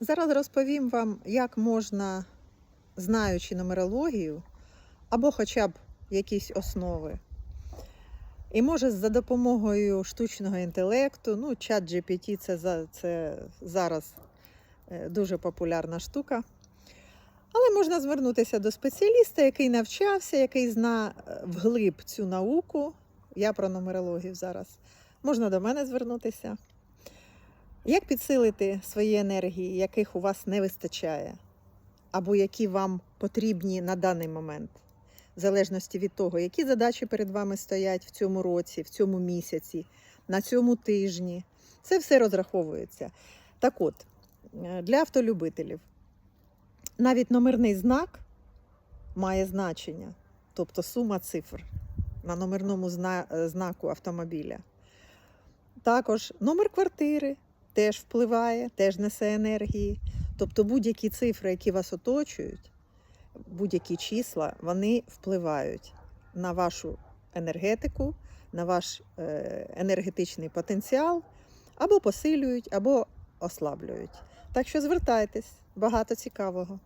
Зараз розповім вам, як можна, знаючи нумерологію, або хоча б якісь основи. І може за допомогою штучного інтелекту, ну, чат GPT це, це зараз е, дуже популярна штука. Але можна звернутися до спеціаліста, який навчався, який зна е, вглиб цю науку. Я про нумерологію зараз. Можна до мене звернутися. Як підсилити свої енергії, яких у вас не вистачає, або які вам потрібні на даний момент, в залежності від того, які задачі перед вами стоять в цьому році, в цьому місяці, на цьому тижні. Це все розраховується. Так от, е, для автолюбителів навіть номерний знак має значення, тобто сума цифр на номерному е, знаку автомобіля. Також номер квартири теж впливає, теж несе енергії. Тобто будь-які цифри, які вас оточують, будь-які числа, вони впливають на вашу енергетику, на ваш е, енергетичний потенціал, або посилюють, або ослаблюють. Так що звертайтесь, багато цікавого.